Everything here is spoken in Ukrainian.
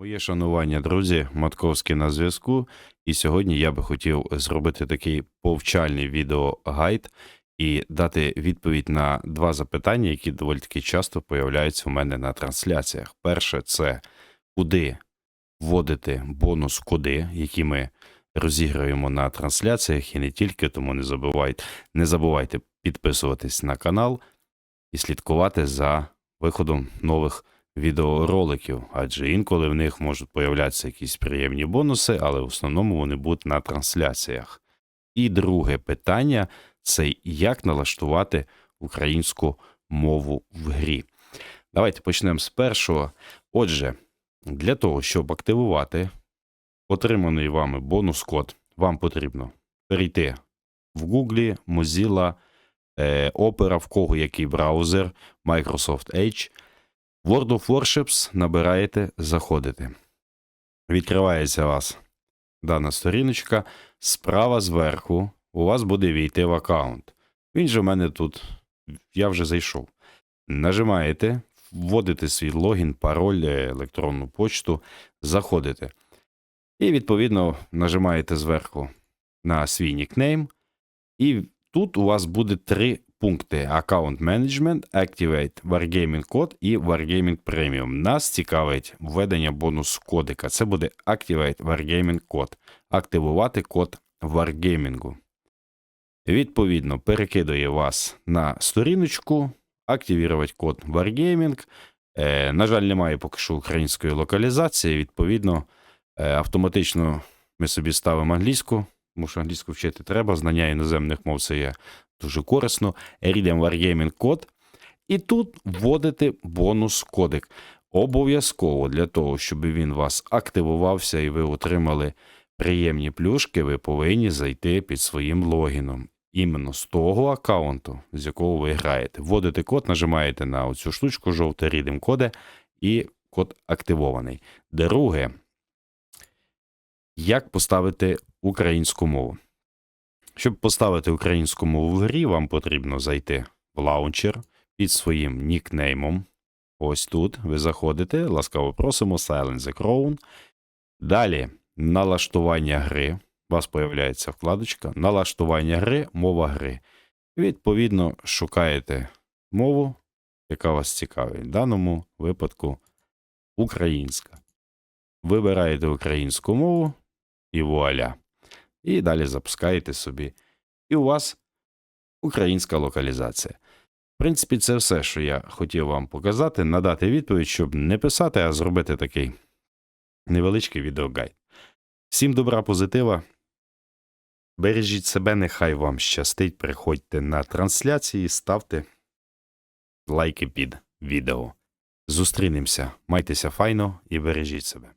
Моє шанування, друзі, Матковський на зв'язку. І сьогодні я би хотів зробити такий повчальний відеогайд і дати відповідь на два запитання, які доволі таки часто появляються у мене на трансляціях. Перше, це куди вводити бонус коди, які ми розіграємо на трансляціях, і не тільки, тому не забувайте, не забувайте підписуватись на канал і слідкувати за виходом нових відеороликів, адже інколи в них можуть появлятися якісь приємні бонуси, але в основному вони будуть на трансляціях. І друге питання це як налаштувати українську мову в грі. Давайте почнемо з першого. Отже, для того, щоб активувати отриманий вами бонус-код, вам потрібно перейти в Google, Mozilla, е, Opera, в кого який браузер, Microsoft Edge. World of Warships набираєте, заходите. Відкривається у вас дана сторіночка. Справа зверху у вас буде війти в аккаунт. Він же в мене тут, я вже зайшов. Нажимаєте, вводите свій логін, пароль, е, електронну почту, заходите. І, відповідно, нажимаєте зверху на свій нікнейм. І тут у вас буде три пункти: Account Management, Activate Wargaming код і Wargaming Premium. Нас цікавить введення бонус кодика. Це буде Activate Wargaming код. Активувати код Wargaming. Відповідно, перекидує вас на сторіночку, активувати код Wargaming. Е, на жаль, немає поки що української локалізації. Відповідно, е, автоматично ми собі ставимо англійську, тому що англійську вчити треба. Знання іноземних мов це є дуже корисно. Рідемо Wargaming код. І тут вводите бонус кодик. Обов'язково для того, щоб він вас активувався і ви отримали приємні плюшки, ви повинні зайти під своїм логіном. Іменно з того аккаунту, з якого ви граєте. Вводите код, нажимаєте на оцю штучку, жовте рідем коде, і код активований. Друге, як поставити українську мову? Щоб поставити українську мову в грі, вам потрібно зайти в лаунчер під своїм нікнеймом. Ось тут ви заходите, ласкаво просимо, Silent the Crown. Далі налаштування гри. У вас появляється вкладочка Налаштування гри, мова гри. Відповідно, шукаєте мову, яка вас цікавить. В даному випадку українська. Вибираєте українську мову і вуаля. І далі запускаєте собі. І у вас українська локалізація. В принципі, це все, що я хотів вам показати, надати відповідь, щоб не писати, а зробити такий невеличкий відеогайд. Всім добра, позитива. Бережіть себе, нехай вам щастить. Приходьте на трансляції, ставте лайки під відео. Зустрінемося, майтеся файно і бережіть себе.